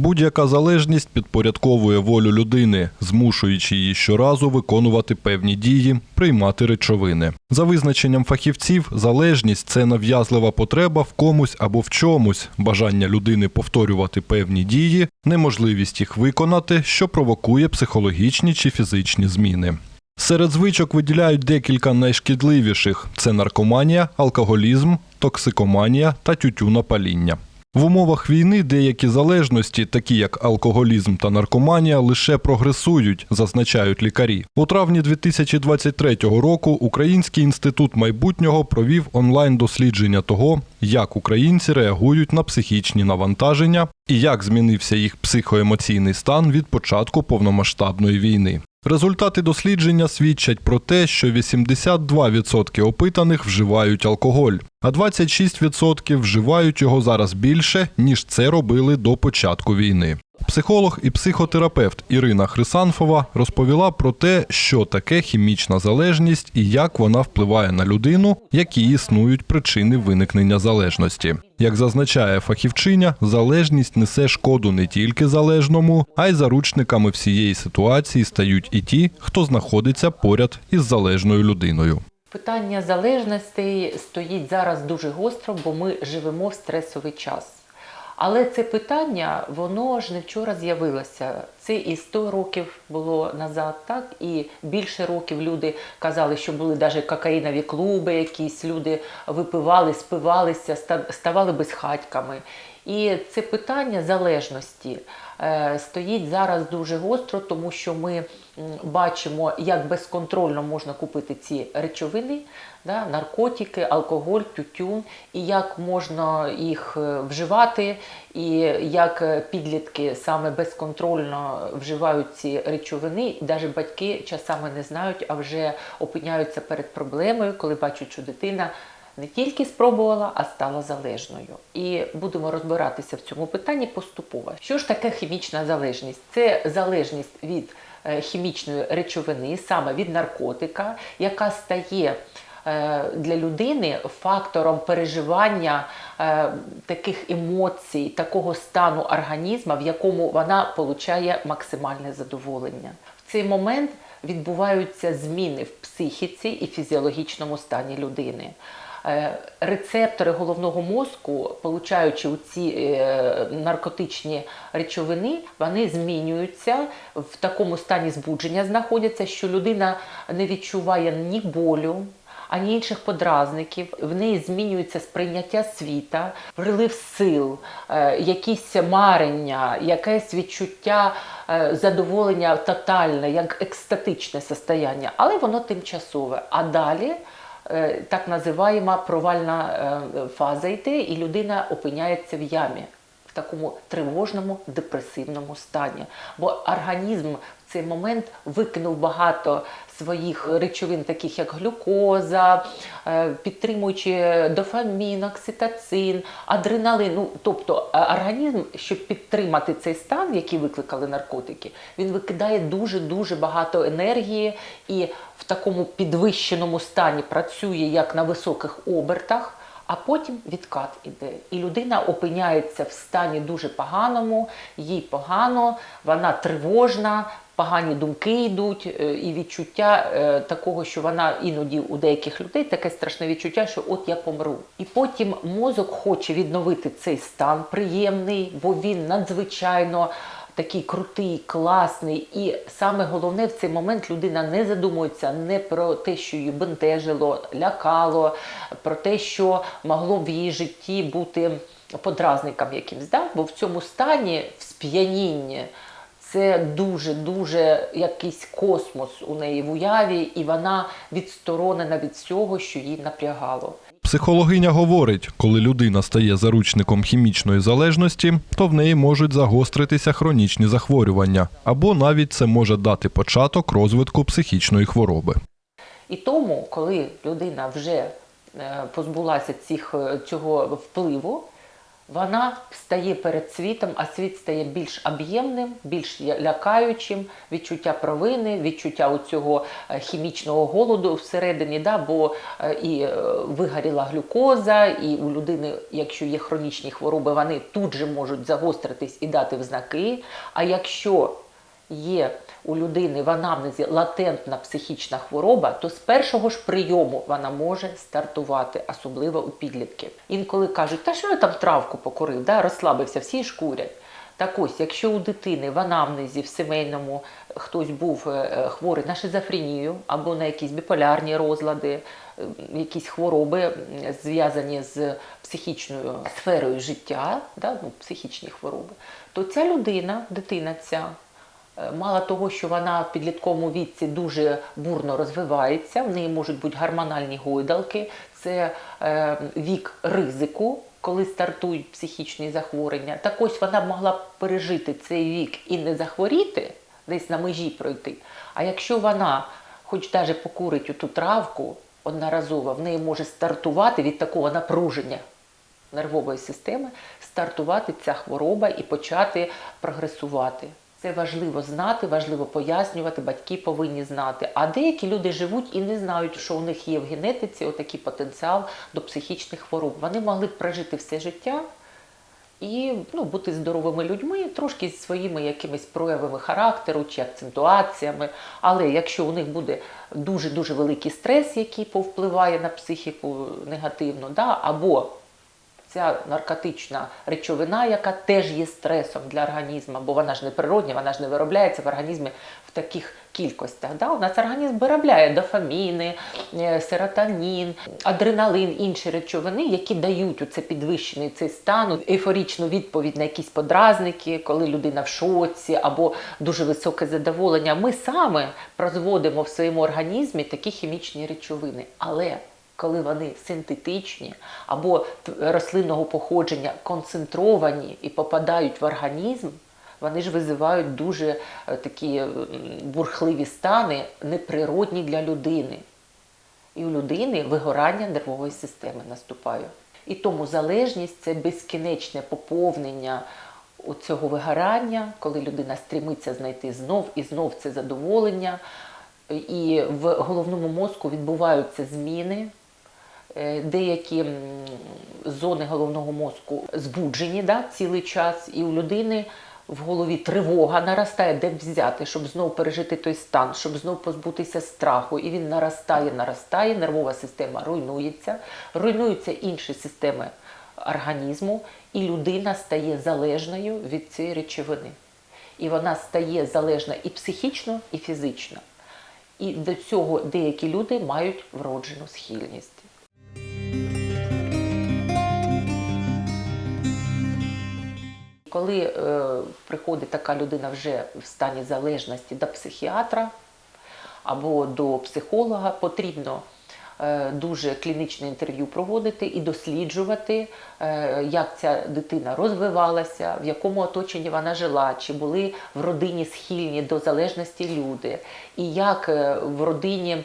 Будь-яка залежність підпорядковує волю людини, змушуючи її щоразу виконувати певні дії, приймати речовини. За визначенням фахівців, залежність це нав'язлива потреба в комусь або в чомусь, бажання людини повторювати певні дії, неможливість їх виконати, що провокує психологічні чи фізичні зміни. Серед звичок виділяють декілька найшкідливіших: це наркоманія, алкоголізм, токсикоманія та тютюнопаління. В умовах війни деякі залежності, такі як алкоголізм та наркоманія, лише прогресують, зазначають лікарі. У травні 2023 року Український інститут майбутнього провів онлайн-дослідження того, як українці реагують на психічні навантаження і як змінився їх психоемоційний стан від початку повномасштабної війни. Результати дослідження свідчать про те, що 82% опитаних вживають алкоголь, а 26% вживають його зараз більше, ніж це робили до початку війни. Психолог і психотерапевт Ірина Хрисанфова розповіла про те, що таке хімічна залежність і як вона впливає на людину, які існують причини виникнення залежності. Як зазначає фахівчиня, залежність несе шкоду не тільки залежному, а й заручниками всієї ситуації стають і ті, хто знаходиться поряд із залежною людиною. Питання залежностей стоїть зараз дуже гостро, бо ми живемо в стресовий час. Але це питання, воно ж не вчора з'явилося. Це і 100 років було назад, так і більше років люди казали, що були навіть кокаїнові клуби, якісь люди випивали, спивалися, ста- ставали безхатьками. І це питання залежності е, стоїть зараз дуже гостро, тому що ми бачимо, як безконтрольно можна купити ці речовини, да, наркотики, алкоголь, тютюн, і як можна їх е, вживати, і як е, підлітки саме безконтрольно вживають ці речовини. Навіть батьки часами не знають, а вже опиняються перед проблемою, коли бачать, що дитина не тільки спробувала, а стала залежною. І будемо розбиратися в цьому питанні поступово. Що ж таке хімічна залежність? Це залежність від хімічної речовини, саме від наркотика, яка стає е, для людини фактором переживання е, таких емоцій, такого стану організму, в якому вона отримує максимальне задоволення. В цей момент відбуваються зміни в психіці і фізіологічному стані людини. Е, Рецептори головного мозку, получаючи ці е, наркотичні речовини, вони змінюються в такому стані збудження, знаходяться, що людина не відчуває ні болю, ані інших подразників. В неї змінюється сприйняття світа, прилив сил, е, якісь марення, якесь відчуття задоволення тотальне, як екстатичне состояння, але воно тимчасове. А далі так називаємо провальна е, фаза йти, і людина опиняється в ямі. В такому тривожному депресивному стані, бо організм в цей момент викинув багато своїх речовин, таких як глюкоза, е, підтримуючи дофамін, окситоцин, адреналин. Ну, тобто е, організм, щоб підтримати цей стан, який викликали наркотики, він викидає дуже дуже багато енергії і в такому підвищеному стані працює як на високих обертах. А потім відкат іде, і людина опиняється в стані дуже поганому, їй погано, вона тривожна, погані думки йдуть, е, і відчуття е, такого, що вона іноді у деяких людей таке страшне відчуття, що от я помру. І потім мозок хоче відновити цей стан приємний, бо він надзвичайно такий крутий, класний. І саме головне в цей момент людина не задумується не про те, що її бентежило, лякало, про те, що могло в її житті бути подразником якимсь. Да? Бо в цьому стані, в сп'янінні, це дуже-дуже якийсь космос у неї в уяві, і вона відсторонена від всього, що їй напрягало. Психологиня говорить, коли людина стає заручником хімічної залежності, то в неї можуть загостритися хронічні захворювання, або навіть це може дати початок розвитку психічної хвороби. І тому, коли людина вже е, позбулася цих, е, цього впливу, Вона стає перед світом, а світ стає більш об'ємним, більш лякаючим, відчуття провини, відчуття цього хімічного голоду всередині, да, бо е, і е, вигоріла глюкоза, і у людини, якщо є хронічні хвороби, вони тут же можуть загостритись і дати взнаки. А якщо є у людини в анамнезі латентна психічна хвороба, то з першого ж прийому вона може стартувати, особливо у підлітків. Інколи кажуть, та що я там травку покурив, да, розслабився, всі ж курять. Так ось, якщо у дитини в анамнезі в сімейному хтось був е, е, хворий на шизофренію або на якісь біполярні розлади, якісь хвороби зв'язані з психічною сферою життя, да, ну, психічні хвороби, то ця людина, дитина ця, Мало того, що вона в підлітковому віці дуже бурно розвивається, в неї можуть бути гормональні гойдалки, це е, вік ризику, коли стартують психічні захворювання. Так ось вона б могла пережити цей вік і не захворіти, десь на межі пройти. А якщо вона, хоч навіть покурить ту травку одноразово, в неї може стартувати від такого напруження нервової системи, стартувати ця хвороба і почати прогресувати. Це важливо знати, важливо пояснювати, батьки повинні знати. А деякі люди живуть і не знають, що у них є в генетиці отакий потенціал до психічних хвороб. Вони могли б прожити все життя і ну, бути здоровими людьми, трошки зі своїми якимись проявами характеру чи акцентуаціями. Але якщо у них буде дуже дуже великий стрес, який повпливає на психіку негативно, да, або ця наркотична речовина, яка теж є стресом для організму, бо вона ж не природня, вона ж не виробляється в організмі в таких кількостях. Да? У нас організм виробляє дофаміни, е, серотонін, адреналин, інші речовини, які дають оце підвищений цей стан, ейфорічну відповідь на якісь подразники, коли людина в шоці або дуже високе задоволення. Ми саме прозводимо в своєму організмі такі хімічні речовини. Але коли вони синтетичні або рослинного походження концентровані і попадають в організм, вони ж визивають дуже е, такі бурхливі стани, неприродні для людини. І у людини вигорання нервової системи наступає. І тому залежність це безкінечне поповнення цього вигорання, коли людина стрімиться знайти знов і знов це задоволення. І в головному мозку відбуваються зміни. Е, Деякі зони головного мозку збуджені да, цілий час, і у людини в голові тривога наростає, де взяти, щоб знову пережити той стан, щоб знову позбутися страху. І він наростає, наростає, нервова система руйнується, руйнуються інші системи організму, і людина стає залежною від цієї речовини. І вона стає залежна і психічно, і фізично. І до цього деякі люди мають вроджену схильність. Коли е, приходить така людина вже в стані залежності до психіатра або до психолога, потрібно е, дуже клінічне інтерв'ю проводити і досліджувати, е, як ця дитина розвивалася, в якому оточенні вона жила, чи були в родині схильні до залежності люди, і як е, в родині.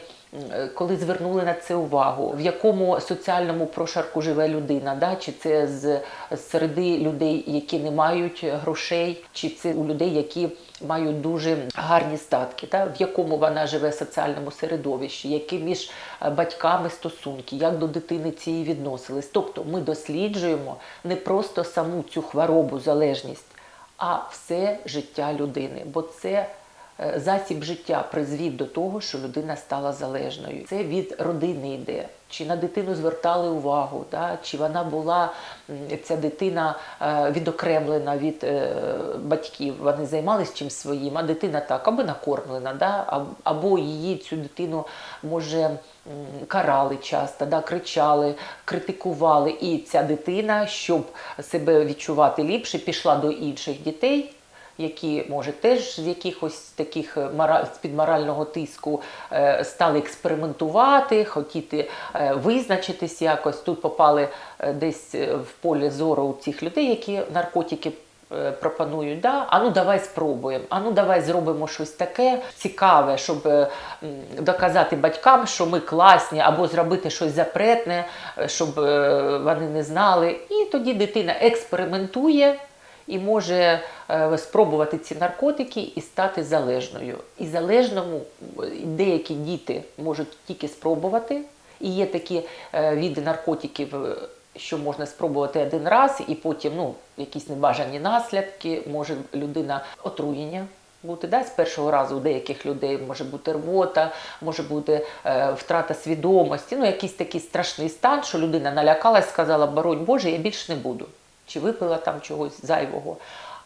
Е, Коли звернули на це увагу, в якому соціальному прошарку живе людина, да? чи це з середи людей, які не мають грошей, чи це у людей, які мають дуже гарні статки, да? в якому вона живе соціальному середовищі, які між е, батьками стосунки, як до дитини цієї відносились. Тобто ми досліджуємо не просто саму цю хворобу, залежність, а все життя людини, бо це засіб життя призвів до того, що людина стала залежною. Це від родини йде. Чи на дитину звертали увагу, да? чи вона була ця дитина е, відокремлена від е, батьків, вони займалися чимось своїм, а дитина так, або накормлена, да? або її цю дитину може карали часто, да? кричали, критикували. І ця дитина, щоб себе відчувати ліпше, пішла до інших дітей які може теж з якихось таких е, з-під морального тиску е, стали експериментувати, хотіти е, визначитись якось. Тут попали десь в поле зору у цих людей, які наркотики пропонують, да? а ну давай спробуємо, а ну давай зробимо щось таке цікаве, щоб доказати батькам, що ми класні, або зробити щось запретне, щоб вони не знали. І тоді дитина експериментує і може е, спробувати ці наркотики і стати залежною. І залежному е, деякі діти можуть тільки спробувати. І є такі е, види наркотиків, що можна спробувати один раз, і потім ну, якісь небажані наслідки, може людина отруєння. Бути да, з першого разу у деяких людей може бути рвота, може бути е, втрата свідомості, ну якийсь такий страшний стан, що людина налякалась, сказала, боронь Боже, я більше не буду. Чи випила там чогось зайвого.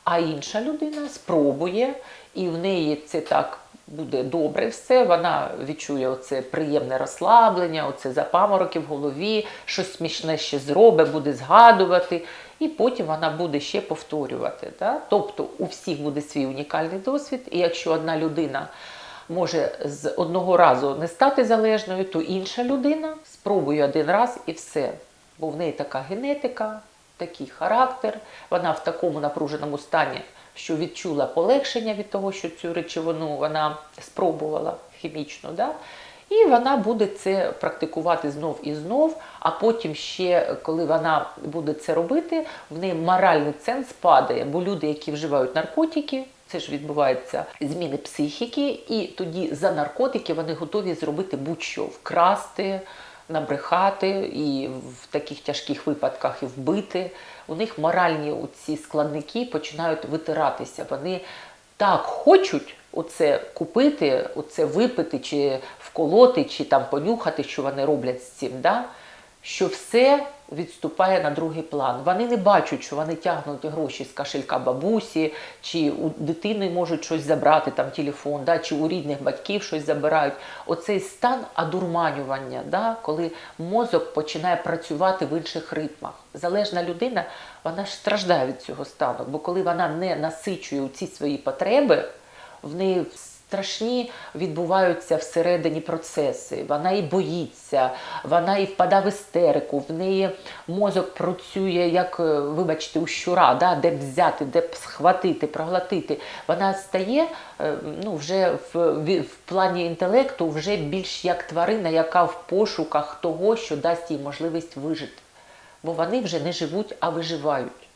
А інша людина спробує, і в неї це так буде добре все. Вона відчує оце приємне розслаблення, оце запамороки в голові, щось смішне ще зробить, буде згадувати, і потім вона буде ще повторювати. Да? Тобто у всіх буде свій унікальний досвід, і якщо одна людина може з одного разу не стати залежною, то інша людина спробує один раз і все. Бо в неї така генетика, такий характер, вона в такому напруженому стані, що відчула полегшення від того, що цю речовину вона спробувала хімічно. Да? І вона буде це практикувати знов і знов, а потім ще, коли вона буде це робити, в неї моральний ценз падає, бо люди, які вживають наркотики, це ж відбувається зміни психіки, і тоді за наркотики вони готові зробити будь-що вкрасти, набрехати і в таких тяжких випадках і вбити. У них моральні ці складники починають витиратися. Вони так хочуть оце купити, оце випити, чи вколоти, чи там понюхати, що вони роблять з цим. Да? Що все відступає на другий план. Вони не бачать, що вони тягнуть гроші з кошелька бабусі, чи у дитини можуть щось забрати, там телефон, да, чи у рідних батьків щось забирають. Оцей стан одурманювання, да, коли мозок починає працювати в інших ритмах. Залежна людина, вона ж страждає від цього стану, бо коли вона не насичує ці свої потреби, в неї страшні відбуваються всередині процеси. Вона і боїться, вона і впадає в істерику, в неї мозок працює, як, е, вибачте, у щура, да, де взяти, де б схватити, проглотити. Вона стає е, ну, вже в, в плані інтелекту вже більш як тварина, яка в пошуках того, що дасть їй можливість вижити. Бо вони вже не живуть, а виживають.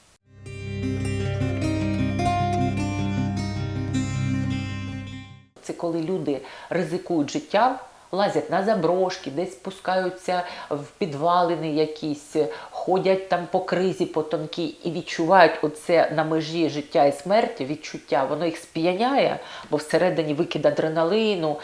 Це коли люди ризикують життям, лазять на заброшки, десь спускаються в підвалини якісь, ходять там по кризі, по тонкій і відчувають оце на межі життя і смерті відчуття. Воно їх сп'яняє, бо всередині викид адреналину,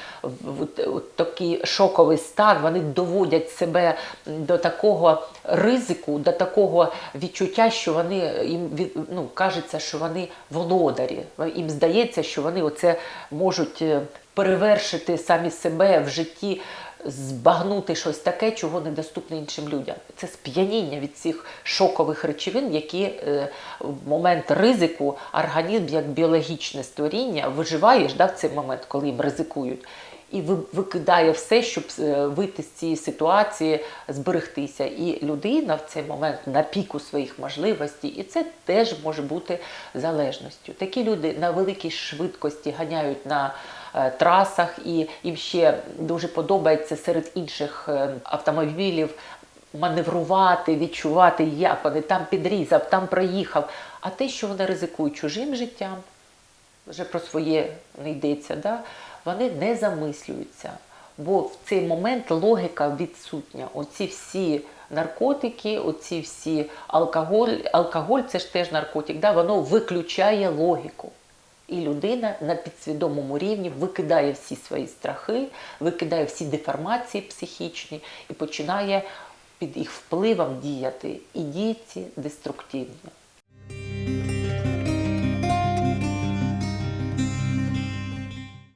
такий шоковий стан. Вони доводять себе до такого ризику, до такого відчуття, що вони їм ну, кажеться, що вони володарі. Їм здається, що вони оце можуть е, перевершити самі себе в житті, збагнути щось таке, чого недоступне іншим людям. Це сп'яніння від цих шокових речовин, які е, в момент ризику організм як біологічне створіння виживаєш да, в цей момент, коли їм ризикують. І викидає все, щоб е, вийти з цієї ситуації, зберегтися. І людина в цей момент на піку своїх можливостей, і це теж може бути залежністю. Такі люди на великій швидкості ганяють на трасах, і їм ще дуже подобається серед інших е, автомобілів маневрувати, відчувати, як вони там підрізав, там проїхав. А те, що вони ризикують чужим життям, вже про своє не йдеться, да? вони не замислюються. Бо в цей момент логіка відсутня. Оці всі наркотики, оці всі алкоголь, алкоголь це ж теж наркотик, да? воно виключає логіку. І людина на підсвідомому рівні викидає всі свої страхи, викидає всі деформації психічні і починає під їх впливом діяти. І дії ці деструктивні.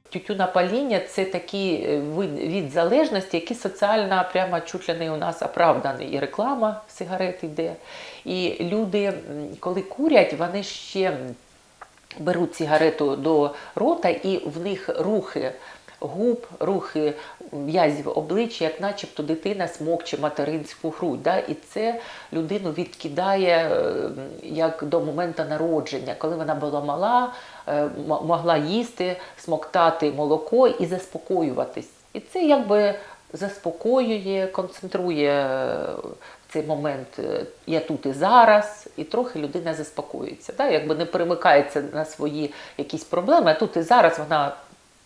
Тютюнопаління – це такий е, вид, від залежності, який соціально прямо чуть ли не у нас оправданий. І реклама сигарет йде. І люди, коли курять, вони ще беруть сигарету до рота, і в них рухи губ, рухи м'язів обличчя, як начебто дитина смокче материнську грудь. Да? І це людину відкидає е, як до моменту народження, коли вона була мала, е, могла їсти, смоктати молоко і заспокоюватись. І це якби заспокоює, концентрує цей момент е, я тут і зараз, і трохи людина заспокоюється. Да? Якби не перемикається на свої якісь проблеми, а тут і зараз вона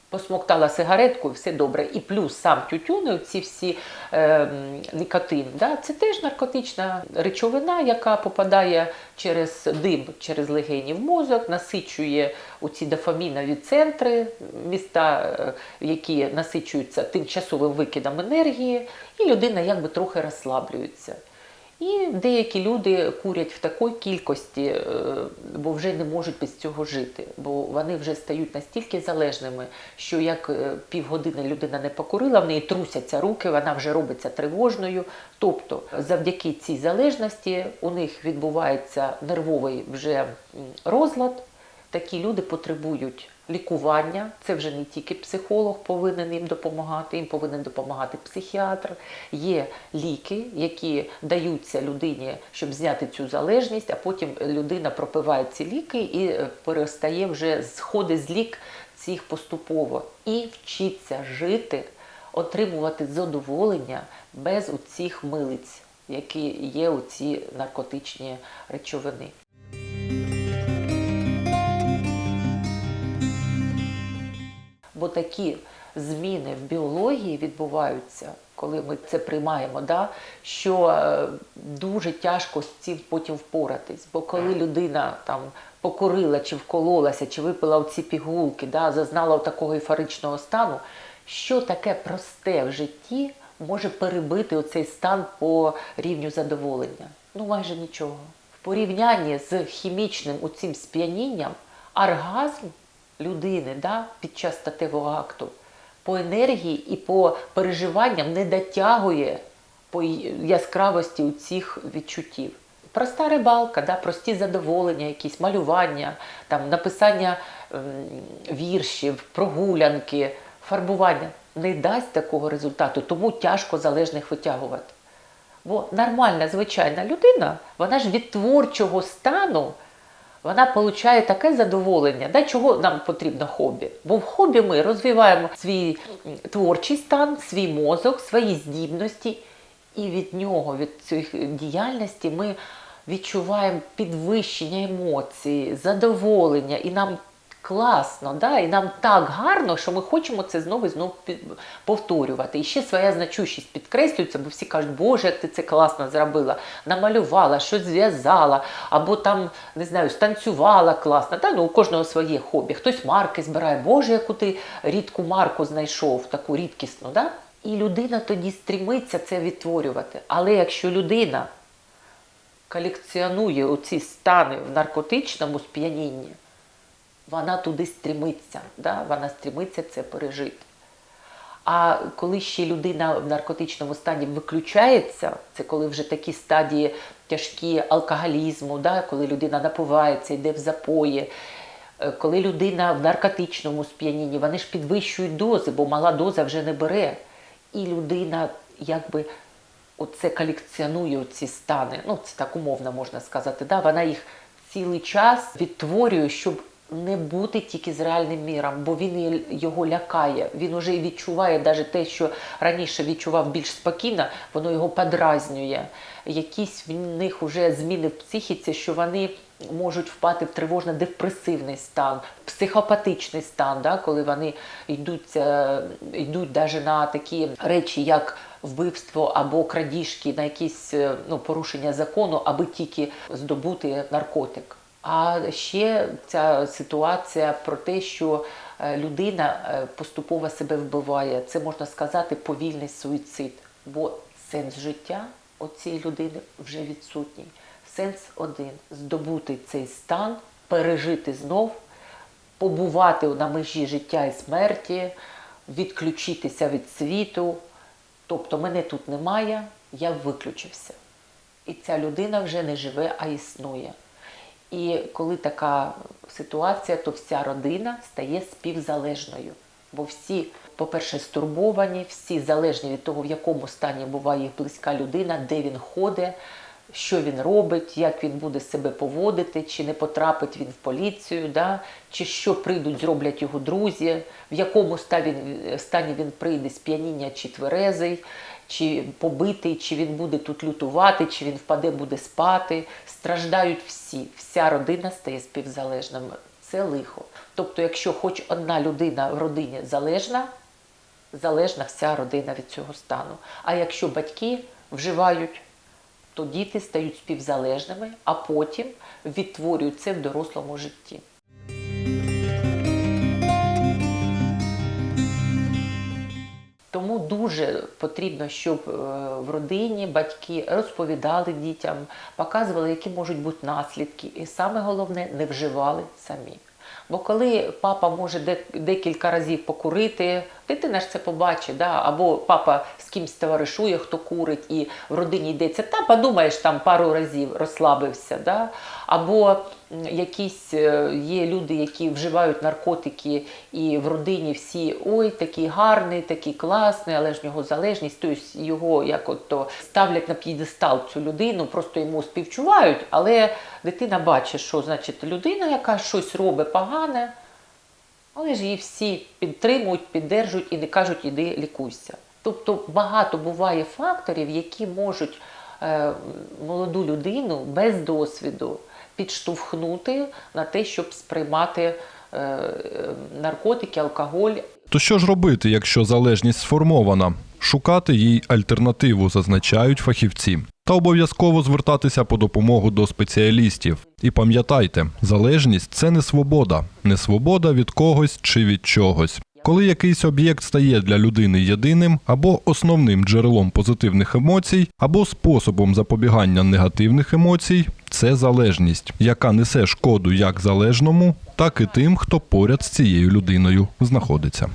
посмоктала сигаретку, все добре. І плюс сам тютюн, ці всі е, нікотин, да? це теж наркотична речовина, яка попадає через дим, через легені в мозок, насичує у ці дофамінові центри, міста, е, які насичуються тимчасовим викидом енергії, і людина якби трохи розслаблюється. І деякі люди курять в такій кількості, е, бо вже не можуть без цього жити, бо вони вже стають настільки залежними, що як е, півгодини людина не покурила, в неї трусяться руки, вона вже робиться тривожною. Тобто, завдяки цій залежності у них відбувається нервовий вже розлад. Такі люди потребують лікування. Це вже не тільки психолог повинен їм допомагати, їм повинен допомагати психіатр. Є ліки, які даються людині, щоб зняти цю залежність, а потім людина пропиває ці ліки і е, перестає вже сходить з лік цих поступово і вчиться жити, отримувати задоволення без оцих милиць, які є у ці наркотичні речовини. Бо такі зміни в біології відбуваються, коли ми це приймаємо, да? що е, дуже тяжко з цим потім впоратись. Бо коли людина там покорила, чи вкололася, чи випила ці пігулки, да? зазнала такого ейфоричного стану, що таке просте в житті може перебити оцей стан по рівню задоволення? Ну майже нічого. В порівнянні з хімічним оцим сп'янінням, оргазм людини да, під час статевого акту по енергії і по переживанням не дотягує по яскравості у цих відчуттів. Проста рибалка, да, прості задоволення, якісь малювання, там, написання ем, віршів, прогулянки, фарбування не дасть такого результату, тому тяжко залежних витягувати. Бо нормальна, звичайна людина, вона ж від творчого стану вона отримує таке задоволення. Да, чого нам потрібно хобі? Бо в хобі ми розвиваємо свій творчий стан, свій мозок, свої здібності, і від нього, від цих діяльності, ми відчуваємо підвищення емоцій, задоволення, і нам класно, да? і нам так гарно, що ми хочемо це знову і знову повторювати. І ще своя значущість підкреслюється, бо всі кажуть, Боже, як ти це класно зробила, намалювала, щось зв'язала, або там, не знаю, станцювала класно. Да? Ну, у кожного своє хобі. Хтось марки збирає, Боже, яку ти рідку марку знайшов, таку рідкісну. Да? І людина тоді стрімиться це відтворювати. Але якщо людина колекціонує оці стани в наркотичному сп'янінні, вона туди стрімиться, да? вона стрімиться це пережити. А коли ще людина в наркотичному стані виключається, це коли вже такі стадії тяжкі алкоголізму, да? коли людина напивається, йде в запої, е, коли людина в наркотичному сп'янінні, вони ж підвищують дози, бо мала доза вже не бере. І людина якби оце колекціонує ці стани. Ну, це так умовно можна сказати. Да? Вона їх цілий час відтворює, щоб не бути тільки з реальним міром, бо він його лякає. Він уже відчуває навіть те, що раніше відчував більш спокійно, воно його подразнює. Якісь в них вже зміни в психіці, що вони можуть впати в тривожно-депресивний стан, психопатичний стан, да, коли вони йдуть, е, йдуть навіть на такі речі, як вбивство або крадіжки, на якісь е, ну, порушення закону, аби тільки здобути наркотик. А ще ця ситуація про те, що е, людина е, поступово себе вбиває, це можна сказати повільний суїцид, бо сенс життя у цієї людини вже відсутній. Сенс один здобути цей стан, пережити знов, побувати на межі життя і смерті, відключитися від світу. Тобто мене тут немає, я виключився. І ця людина вже не живе, а існує. І коли така ситуація, то вся родина стає співзалежною. Бо всі, по-перше, стурбовані, всі залежні від того, в якому стані буває їх близька людина, де він ходить, що він робить, як він буде себе поводити, чи не потрапить він в поліцію, да? чи що прийдуть, зроблять його друзі, в якому стані, стані він прийде з п'яніння чи тверезий, чи побитий, чи він буде тут лютувати, чи він впаде, буде спати. Страждають всі, вся родина стає співзалежним. Це лихо. Тобто, якщо хоч одна людина в родині залежна, залежна вся родина від цього стану. А якщо батьки вживають, то діти стають співзалежними, а потім відтворюють це в дорослому житті. Дуже потрібно, щоб е, в родині батьки розповідали дітям, показували, які можуть бути наслідки, і саме головне не вживали самі. Бо коли папа може декілька разів покурити, дитина ж це побачить, да? або папа з кимсь товаришує, хто курить, і в родині йдеться, та подумаєш, там пару разів розслабився. Да? Або якісь е, є люди, які вживають наркотики, і в родині всі ой, такий гарний, такий класний, але ж в нього залежність, тобто його як от то ставлять на п'єдестал цю людину, просто йому співчувають, але дитина бачить, що значить людина, яка щось робить погане, але ж її всі підтримують, піддержують і не кажуть, іди лікуйся. Тобто багато буває факторів, які можуть е, молоду людину без досвіду підштовхнути на те, щоб сприймати е, наркотики, алкоголь. То що ж робити, якщо залежність сформована? Шукати їй альтернативу, зазначають фахівці. Та обов'язково звертатися по допомогу до спеціалістів. І пам'ятайте, залежність це не свобода, не свобода від когось чи від чогось. Коли якийсь об'єкт стає для людини єдиним або основним джерелом позитивних емоцій, або способом запобігання негативних емоцій, це залежність, яка несе шкоду як залежному, так і тим, хто поряд з цією людиною знаходиться.